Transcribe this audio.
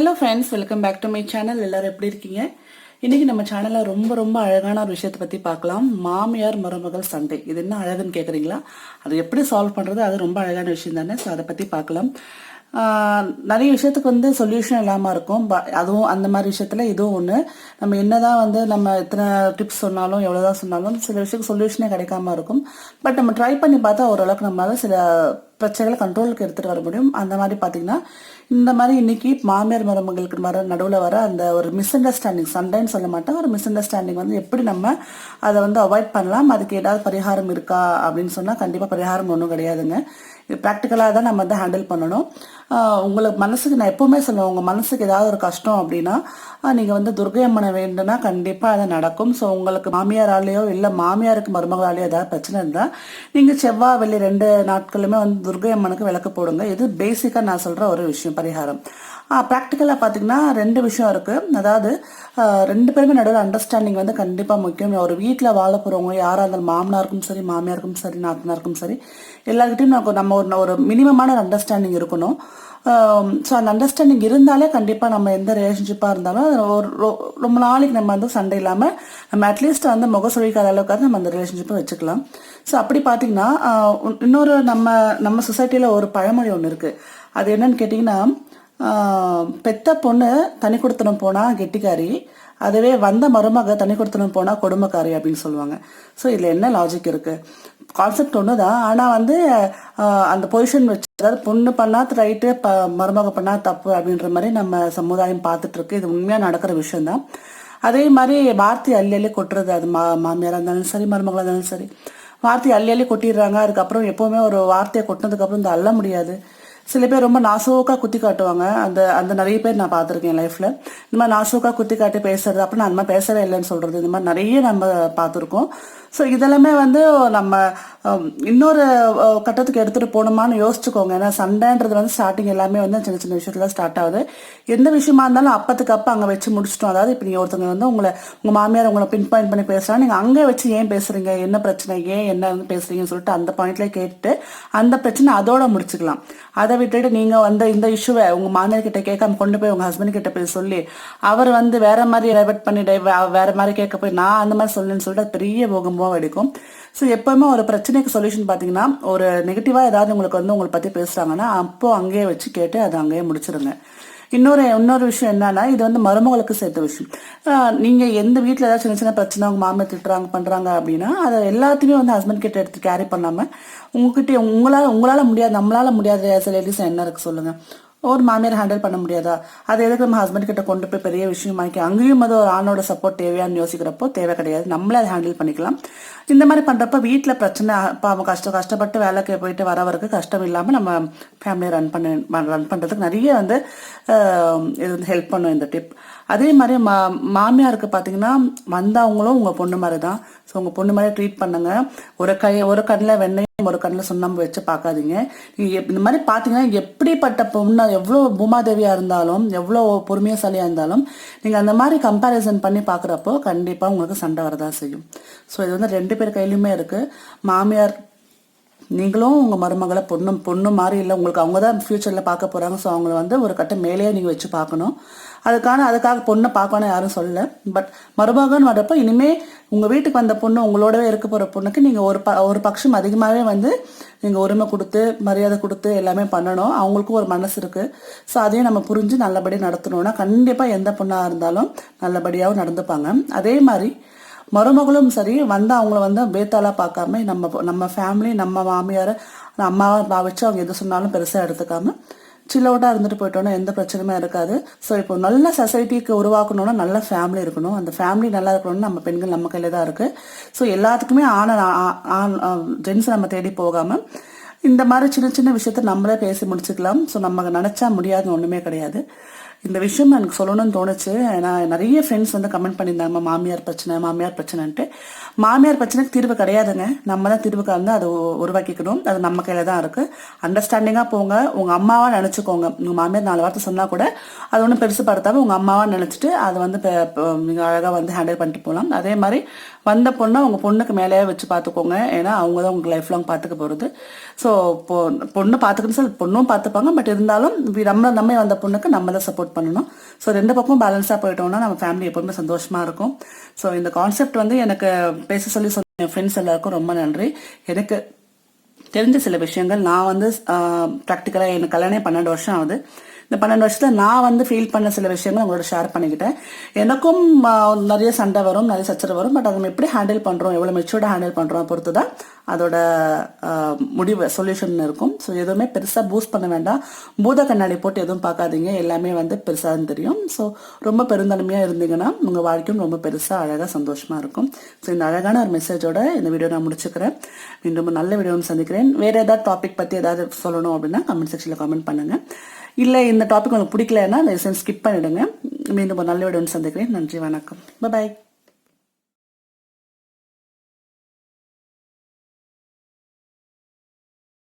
Hello friends welcome back to my channel எல்லாரும் எப்படி இருக்கீங்க? இன்னைக்கு நம்ம சேனல்ல ரொம்ப ரொம்ப அழகான ஒரு விஷயத்தை பத்தி பார்க்கலாம். மாமியார் மருமகள் சண்டை இது என்ன அழகுன்னு கேட்குறீங்களா அது எப்படி சால்வ் பண்றது? அது ரொம்ப அழகான விஷயம் தானே? ஸோ அதை பத்தி பார்க்கலாம். நிறைய விஷயத்துக்கு வந்து சொல்யூஷன் இல்லாமல் இருக்கும். அதுவும் அந்த மாதிரி விஷயத்துல இதுவும் ஒன்று நம்ம என்னதான் வந்து நம்ம எத்தனை டிப்ஸ் சொன்னாலும் எவ்வளோதான் சொன்னாலும் சில விஷயத்துக்கு சொல்யூஷனே கிடைக்காம இருக்கும். பட் நம்ம ட்ரை பண்ணி பார்த்தா ஓரளவுக்கு நம்மளால சில பிரச்சனைகளை கண்ட்ரோலுக்கு எடுத்துகிட்டு வர முடியும். அந்த மாதிரி பார்த்தீங்கன்னா இந்த மாதிரி இன்னைக்கு மாமியார் மருமகளுக்கு வர நடுவில் வர அந்த ஒரு மிஸ் அண்டர்ஸ்டாண்டிங் சண்டைன்னு சொல்ல மாட்டேன். ஒரு மிஸ் அண்டர்ஸ்டாண்டிங் வந்து எப்படி நம்ம அதை வந்து அவாய்ட் பண்ணலாம்? அதுக்கு ஏதாவது பரிகாரம் இருக்கா? அப்படின்னு சொன்னால் கண்டிப்பாக பரிகாரம் ஒன்றும் கிடையாதுங்க. இது ப்ராக்டிக்கலாக தான் நம்ம வந்து ஹேண்டில் பண்ணணும். உங்களுக்கு மனசுக்கு நான் எப்பவுமே சொல்லுவேன் உங்கள் மனசுக்கு ஏதாவது ஒரு கஷ்டம் அப்படின்னா நீங்கள் வந்து துர்கை அம்மனை வேண்டுனா கண்டிப்பாக அது நடக்கும். ஸோ உங்களுக்கு மாமியாராலேயோ இல்லை மாமியாருக்கு மருமகளாலேயோ ஏதாவது பிரச்சனை இருந்தால் நீங்கள் செவ்வாய் வெள்ளி ரெண்டு நாட்களுமே வந்து துர்கை அம்மனுக்கு விளக்கு போடுங்க. இது பேசிக்காக நான் சொல்கிற ஒரு விஷயம் பரிகாரம். ப்ராக்டிக்கலாக பார்த்தீங்கன்னா ரெண்டு விஷயம் இருக்குது அதாவது ரெண்டு பேருமே நடுவில் அண்டர்ஸ்டாண்டிங் வந்து கண்டிப்பாக முக்கியம். ஒரு வீட்டில் வாழ போகிறவங்க யாராக இருந்தாலும் மாமனாருக்கும் சரி மாமியாருக்கும் சரி நாத்தனாருக்கும் சரி எல்லாருக்கிட்டையும் நமக்கு நம்ம ஒரு ஒரு மினிமமான ஒரு அண்டர்ஸ்டாண்டிங் இருக்கணும். ஸோ அந்த அண்டர்ஸ்டாண்டிங் இருந்தாலே கண்டிப்பாக நம்ம எந்த ரிலேஷன்ஷிப்பாக இருந்தாலும் ஒரு ரொ- ரொம்ப நாளைக்கு நம்ம வந்து சண்டை இல்லாமல் நம்ம அட்லீஸ்ட் வந்து முக சுழிக்காத அளவுக்காக நம்ம அந்த ரிலேஷன்ஷிப்பை வச்சுக்கலாம். ஸோ அப்படி பார்த்தீங்கன்னா இன்னொரு நம்ம நம்ம சொசைட்டியில் ஒரு பழமொழி ஒன்று இருக்குது அது என்னன்னு கேட்டிங்கன்னா பெத்த பொண்ணு தனி கொடுத்தனம் போனால் கெட்டிக்காரி அதுவே வந்த மருமக தனி கொடுத்தனம் போனால் கொடுமைக்காரி அப்படின்னு சொல்லுவாங்க. ஸோ இதில் என்ன லாஜிக் இருக்குது கான்செப்ட் ஒன்று தான் ஆனால் வந்து அந்த பொசிஷன் வச்சு அதாவது பொண்ணு பண்ணா ரைட்டு ப மருமக பண்ணா தப்பு அப்படின்ற மாதிரி நம்ம சமுதாயம் பார்த்துட்ருக்கு இது உண்மையாக நடக்கிற விஷயந்தான் அதே மாதிரி வார்த்தை அள்ளி அள்ளி கொட்டுறது அது மா மாமியாராக இருந்தாலும் சரி மருமகளாக இருந்தாலும் சரி. வார்த்தை அள்ளி அள்ளி கொட்டிடுறாங்க. அதுக்கப்புறம் எப்போவுமே ஒரு வார்த்தையை கொட்டினதுக்கப்புறம் இந்த அள்ள முடியாது. சில பேர் ரொம்ப நாசோக்கா குத்தி காட்டுவாங்க. அந்த அந்த நிறைய பேர் நான் பார்த்துருக்கேன் லைஃப்ல இந்த மாதிரி நாசோக்கா குத்தி காட்டி பேசுறது அப்புறம் நான் அந்த மாதிரி பேசவே இல்லைன்னு சொல்றது இந்த மாதிரி நிறைய நம்ம பார்த்துருக்கோம். ஸோ இதெல்லாமே வந்து நம்ம இன்னொரு கட்டத்துக்கு எடுத்துட்டு போகணுமான்னு யோசிச்சுக்கோங்க. ஏன்னா சண்டைன்றது வந்து ஸ்டார்டிங் எல்லாமே வந்து சின்ன சின்ன விஷயத்துல ஸ்டார்ட் ஆகுது. எந்த விஷயமா இருந்தாலும் அப்பத்துக்கு அப்ப அங்க வச்சு முடிச்சிட்டோம். அதாவது இப்போ நீங்க ஒருத்தவங்க வந்து உங்களை உங்க மாமியார் உங்களை பின் பாயிண்ட் பண்ணி பேசுறாங்க நீங்க அங்கே வச்சு ஏன் பேசுறீங்க? என்ன பிரச்சனை? ஏன் என்ன வந்து பேசுறீங்கன்னு சொல்லிட்டு அந்த பாயிண்ட்ல கேட்டு அந்த பிரச்சனை அதோட முடிச்சுக்கலாம். அதை விட்டுட்டு நீங்க வந்து இந்த இஷ்யூவை உங்க மாமியார் கிட்ட கேட்காம கொண்டு போய் உங்க ஹஸ்பண்ட் கிட்ட போய் சொல்லி அவர் வந்து வேற மாதிரி டைவர்ட் பண்ணி வேற மாதிரி கேட்க போய் நான் அந்த மாதிரி சொல்லுன்னு சொல்லிட்டு பெரிய போகும் பூகம்பம் வெடிக்கும் ஸோ எப்போவுமே ஒரு பிரச்சனைக்கு சொல்யூஷன் பார்த்தீங்கன்னா ஒரு நெகட்டிவாக ஏதாவது உங்களுக்கு வந்து உங்களை பற்றி பேசுகிறாங்கன்னா அப்போது அங்கேயே வச்சு கேட்டு அதை அங்கேயே முடிச்சிருங்க. இன்னொரு இன்னொரு விஷயம் என்னன்னா இது வந்து மருமகளுக்கு சேர்த்த விஷயம். நீங்க எந்த வீட்டில் ஏதாவது சின்ன சின்ன பிரச்சனை உங்க மாமியார் திட்டுறாங்க பண்றாங்க அப்படின்னா அதை எல்லாத்தையுமே வந்து ஹஸ்பண்ட் கிட்ட எடுத்து கேரி பண்ணாம உங்ககிட்ட உங்களால உங்களால முடியாது நம்மளால முடியாத சில லேடிஸ் என்ன இருக்கு சொல்லுங்க. ஒரு மாமியார் ஹேண்டில் பண்ண முடியாதா? அதை எதுக்கு நம்ம ஹஸ்பண்ட் கிட்ட கொண்டு போய் பெரிய விஷயமாக்கி அங்கேயும் அது ஒரு ஆணோட சப்போர்ட் தேவையான்னு யோசிக்கிறப்போ தேவை கிடையாது. நம்மளே அதை ஹேண்டில் பண்ணிக்கலாம். இந்த மாதிரி பண்றப்ப வீட்டில் பிரச்சனை பாவம் கஷ்டம் கஷ்டப்பட்டு வேலைக்கு போயிட்டு வரவருக்கு கஷ்டம் இல்லாம நம்ம ஃபேமிலியை ரன் பண்ண ரன் பண்றதுக்கு நிறைய வந்து இது வந்து ஹெல்ப் பண்ணும் இந்த டிப் அதே மாதிரி மா மாமியாருக்கு பார்த்தீங்கன்னா வந்தவங்களும் உங்கள் பொண்ணு மாதிரி தான் ஸோ உங்கள் பொண்ணு மாதிரி ட்ரீட் பண்ணுங்க. ஒரு கை ஒரு கண்ணில் வெண்ணையும் ஒரு கண்ணில் சுண்ணாம்பு வச்சு பார்க்காதீங்க எப்- இந்த மாதிரி பார்த்தீங்கன்னா எப்படிப்பட்ட பொண்ணு எவ்வளோ பூமாதேவியாக இருந்தாலும் எவ்வளோ பொறுமையசாலியாக இருந்தாலும் நீங்கள் அந்த மாதிரி கம்பேரிசன் பண்ணி பார்க்குறப்போ கண்டிப்பாக உங்களுக்கு சண்டை வரதா செய்யும். ஸோ இது வந்து ரெண்டு பேர் கையிலுமே இருக்குது மாமியார் நீங்களும் உங்கள் மருமகளை பொண்ணு பொண்ணு மாதிரி இல்லை உங்களுக்கு அவங்க தான் ஃப்யூச்சரில் பார்க்க போகிறாங்க ஸோ அவங்கள வந்து ஒரு கட்டம் மேலேயே நீங்கள் வச்சு பார்க்கணும். அதுக்கான அதுக்காக பொண்ணை பார்க்கணும் யாரும் சொல்லல. பட் மருமகன் வரப்போ இனிமே உங்க வீட்டுக்கு வந்த பொண்ணு உங்களோடவே இருக்க போற பொண்ணுக்கு நீங்க ஒரு ப ஒரு பட்சம் அதிகமாகவே வந்து நீங்க உரிமை கொடுத்து மரியாதை கொடுத்து எல்லாமே பண்ணணும். அவங்களுக்கும் ஒரு மனசு இருக்கு. ஸோ அதையும் நம்ம புரிஞ்சு நல்லபடியாக நடத்தணும்னா கண்டிப்பா எந்த பொண்ணா இருந்தாலும் நல்லபடியாகவும் நடந்துப்பாங்க. அதே மாதிரி மருமகளும் சரி வந்து அவங்கள வந்து பேத்தாலாக பார்க்காம நம்ம நம்ம ஃபேமிலி நம்ம மாமியார் அம்மாவை பாவிச்சு அவங்க எது சொன்னாலும் பெருசாக எடுத்துக்காம சில்லவுட்டாக இருந்துட்டு போயிட்டோம்னா எந்த பிரச்சனையுமே இருக்காது. ஸோ இப்போ நல்ல சொசைட்டிக்கு உருவாக்கணும்னா நல்ல ஃபேமிலி இருக்கணும். அந்த ஃபேமிலி நல்லா இருக்கணும்னு நம்ம பெண்கள் நம்ம கையில் தான் இருக்குது ஸோ எல்லாத்துக்குமே ஆணை ஆண் ஜென்ஸ் நம்ம தேடி போகாமல் இந்த மாதிரி சின்ன சின்ன விஷயத்த நம்மளே பேசி முடிச்சுக்கலாம். ஸோ நம்ம நினச்சா முடியாதுன்னு ஒன்றுமே கிடையாது. இந்த விஷயம் எனக்கு சொல்லணும்னு தோணுச்சு. நான் நிறைய ஃப்ரெண்ட்ஸ் வந்து கமெண்ட் பண்ணியிருந்தாங்க மாமியார் பிரச்சனை மாமியார் பிரச்சனைன்ட்டு. மாமியார் பிரச்சனைக்கு தீர்வு கிடையாதுங்க. நம்ம தான் தீர்வு கலந்து அதை உருவாக்கிக்கணும். அது நம்ம கையில தான் இருக்கு. அண்டர்ஸ்டாண்டிங்காக போங்க. உங்க அம்மாவா நினைச்சுக்கோங்க. உங்க மாமியார் நாலு வார்த்தை சொன்னா கூட அது ஒன்றும் பெருசு படுத்தாமல் உங்க அம்மாவா நினைச்சிட்டு அதை வந்து பெ- அழகாக வந்து ஹேண்டில் பண்ணிட்டு போகலாம் அதே மாதிரி வந்த பொண்ணை உங்கள் பொண்ணுக்கு மேலேயே வச்சு பார்த்துக்கோங்க. ஏன்னா அவங்க தான் உங்களுக்கு லைஃப் லாங் பார்த்துக்க போகிறது ஸோ பொ பொண்ணு பார்த்துக்கணும் சொல்லி பொண்ணும் பார்த்துப்பாங்க. பட் இருந்தாலும் நம்ம நம்ம வந்த பொண்ணுக்கு நம்ம தான் சப்போர்ட் பண்ணணும். ஸோ ரெண்டு பக்கமும் பேலன்ஸாக போயிட்டோம்னா நம்ம ஃபேமிலி எப்பவுமே சந்தோஷமாக இருக்கும். ஸோ இந்த கான்செப்ட் வந்து எனக்கு பேச சொல்லி சொன்ன என் ஃப்ரெண்ட்ஸ் எல்லாருக்கும் ரொம்ப நன்றி. எனக்கு தெரிஞ்ச சில விஷயங்கள் நான் வந்து ப்ராக்டிக்கலாக எனக்கு கல்யாணம் பன்னெண்டு வருஷம் ஆகுது. இந்த பன்னெண்டு வருஷத்தில் நான் வந்து ஃபீல் பண்ண சில விஷயங்கள் உங்களோட ஷேர் பண்ணிக்கிட்டேன். எனக்கும் நிறைய சண்டை வரும் நிறைய சச்சரவு வரும் பட் அதை நம்ம எப்படி ஹேண்டில் பண்ணுறோம் எவ்வளோ மெச்சூர்டாக ஹேண்டில் பண்ணுறோம் பொறுத்து தான் அதோட முடிவு சொல்யூஷன் இருக்கும். ஸோ எதுவுமே பெருசாக பூஸ்ட் பண்ண வேண்டாம். பூத கண்ணாடி போட்டு எதுவும் பார்க்காதீங்க. எல்லாமே வந்து பெருசாக தெரியும். ஸோ ரொம்ப பெருந்தன்மையாக இருந்தீங்கன்னா உங்கள் வாழ்க்கையும் ரொம்ப பெருசாக அழகாக சந்தோஷமாக இருக்கும். ஸோ இந்த அழகான ஒரு மெசேஜோட இந்த வீடியோ நான் முடிச்சுக்கிறேன். மீண்டும் நல்ல வீடியோன்னு சந்திக்கிறேன். வேறு ஏதாவது டாபிக் பற்றி ஏதாவது சொல்லணும் அப்படின்னா கமெண்ட் செக்ஷனில் கமெண்ட் பண்ணுங்கள் இல்லை இந்த டாபிக் உங்களுக்கு பிடிக்கலன்னா தயவுசெய்து ஸ்கிப் பண்ணிவிடுங்க மீண்டும் ஒரு நல்ல வீடியோன்னு சந்திக்கிறேன். நன்றி வணக்கம். பாய்